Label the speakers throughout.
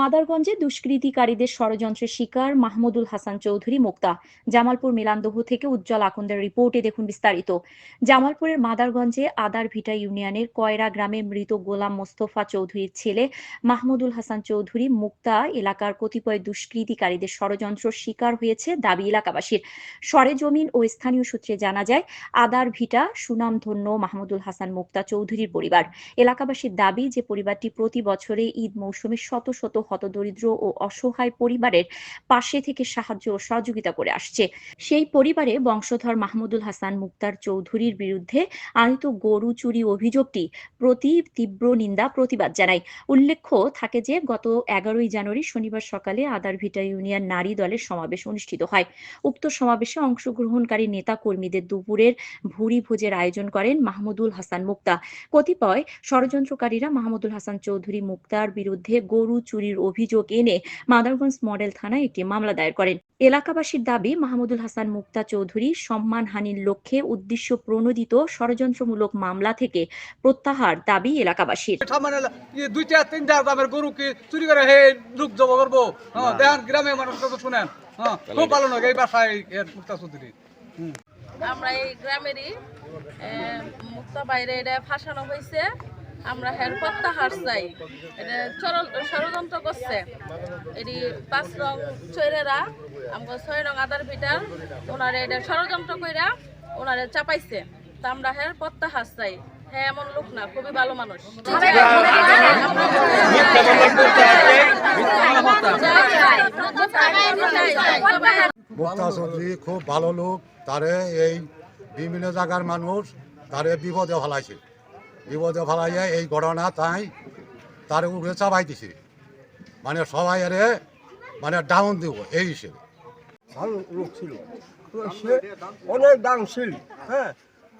Speaker 1: মাদারগঞ্জে দুষ্কৃতিকারীদের ষড়যন্ত্রের শিকার মাহমুদুল হাসান চৌধুরী মুক্তা। জামালপুর মিলান্দহ থেকে উজ্জ্বল আকন্দের রিপোর্টে দেখুন বিস্তারিত। জামালপুরের মাদারগঞ্জে আদার ভিটা ইউনিয়নের কয়রা গ্রামে মৃত গোলাম মোস্তফা চৌধুরীর ছেলে মাহমুদুল হাসান চৌধুরী মুক্তা এলাকার কতিপয় দুষ্কৃতিকারীদের ষড়যন্ত্র শিকার হয়েছে দাবি এলাকাবাসীর। সরেজমিন ও স্থানীয় সূত্রে জানা যায়, আদার ভিটা সুনামধন্য মাহমুদুল হাসান মুক্তা চৌধুরীর পরিবার। এলাকাবাসীর দাবি যে পরিবারটি প্রতি বছরে ঈদ মৌসুমে শত শত হতদরিদ্র ও অসহায় পরিবারের পাশে থেকে সাহায্য ও সহযোগিতা করে আসছে। সেই পরিবারে বংশধর মাহমুদুল হাসান মুক্তার চৌধুরীর বিরুদ্ধে আনিত গরু চুরি অভিযোগটি প্রতি তীব্র নিন্দা, প্রতিবাদ জানায়। উল্লেখ্য থাকে যে, গত এগারোই জানুয়ারি শনিবার সকালে আদারভিটা ইউনিয়ন নারী দলের সমাবেশ অনুষ্ঠিত হয়। উক্ত সমাবেশে অংশগ্রহণকারী নেতা কর্মীদের দুপুরের ভুরি ভোজের আয়োজন করেন মাহমুদুল হাসান মুক্তা। কতিপয় ষড়যন্ত্রকারীরা মাহমুদুল হাসান চৌধুরী মুক্তার বিরুদ্ধে গরু চুরির অভিযোগ এনে মাদারগঞ্জ মডেল থানায় একটি মামলা দায়ের করেন। এলাকাবাসীর দাবি মাহমুদুল হাসান মুক্তা চৌধুরী সম্মানহানির লক্ষ্যে উদ্দেশ্য প্রণোদিত ষড়যন্ত্রমূলক মামলা থেকে প্রত্যাহার দাবি এলাকাবাসীর।
Speaker 2: ইয়ে দুইটা তিনটা দামের গরুকে চুরি করে হে লোক জমা করব। হ্যাঁ দেখান গ্রামে মানুষ কথা শুনেন। হ্যাঁ খুব ভালো নয় এই বাসায় মুক্তা চৌধুরী।
Speaker 3: আমরা এই গ্রামেরই মুক্তা বাইরে এটা ফাঁসানো হয়েছে। আমরা হের প্রত্যাহার চাই। ষড়যন্ত্র করছে। এটি পাঁচ রং চৈরেরা আমাকে ছয় রং আদার পিটার ওনারে এটা ষড়যন্ত্র কইরা ওনারে চাপাইছে। তা আমরা হের প্রত্যাহার চাই। হ্যাঁ এমন লোক না, খুবই ভালো মানুষ।
Speaker 4: মুক্তা চৌধুরী খুব ভালো লোক, তারে এই বিভিন্ন জায়গার মানুষ তারে বিপদে ফেলাইছে। বিপদে ফেলাইয়া এই ঘটনা তাই তার উপরে চাপাই দিছে। মানে সবাই আরে মানে ডাউন দিব এই হিসেবে।
Speaker 5: ভালো লোক ছিল। তো সে অনেক দানশীল হ্যাঁ?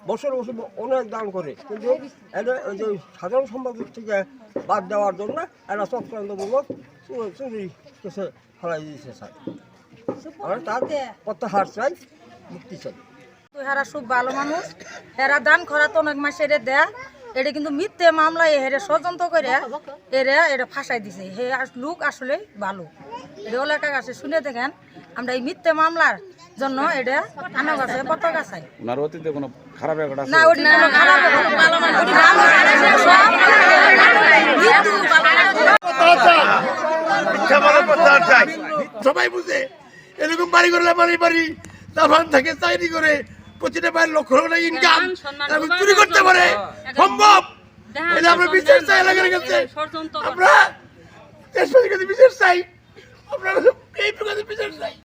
Speaker 5: বছর বছর অনেক দান করে। কিন্তু এটা ওই যে সাধারণ সম্পাদক থেকে বাদ দেওয়ার জন্য এরা চক্রান্তমূলক চুরি- কেসে ফেলাই দিয়েছে স্যার। আমরা তার প্রত্যাহার চাই মুক্তি চাই।
Speaker 6: হেরা খুব ভালো মানুষ হেরা দান খরা তো অনেক মাসে এরে দেয়। এটা কিন্তু মিথ্যে মামলা হেরে ষড়যন্ত্র করে এরে এটা ফাঁসাই দিছে। হে লোক আসলে ভালো। এটা এলাকার কাছে শুনে দেখেন আমরা এই মিথ্যে মামলার জন্য এটা আনা কাছে পতাকা চাই।
Speaker 7: ওনার অতীতে কোনো খারাপ আছে?
Speaker 6: না ওটি কোনো খারাপ ভালো
Speaker 8: সবাই বুঝে এরকম বাড়ি করলে বাড়ি বাড়ি তারপর থেকে চাকরি করে প্রতিটা বাড়ির লক্ষ লক্ষ ইনকাম এবং চুরি করতে পারে। সম্ভব? এটা আমরা বিচার চাই এলাকার কাছে আমরা দেশবাসীর কাছে বিচার চাই। আপনারা এই প্রকারের বিচার চাই।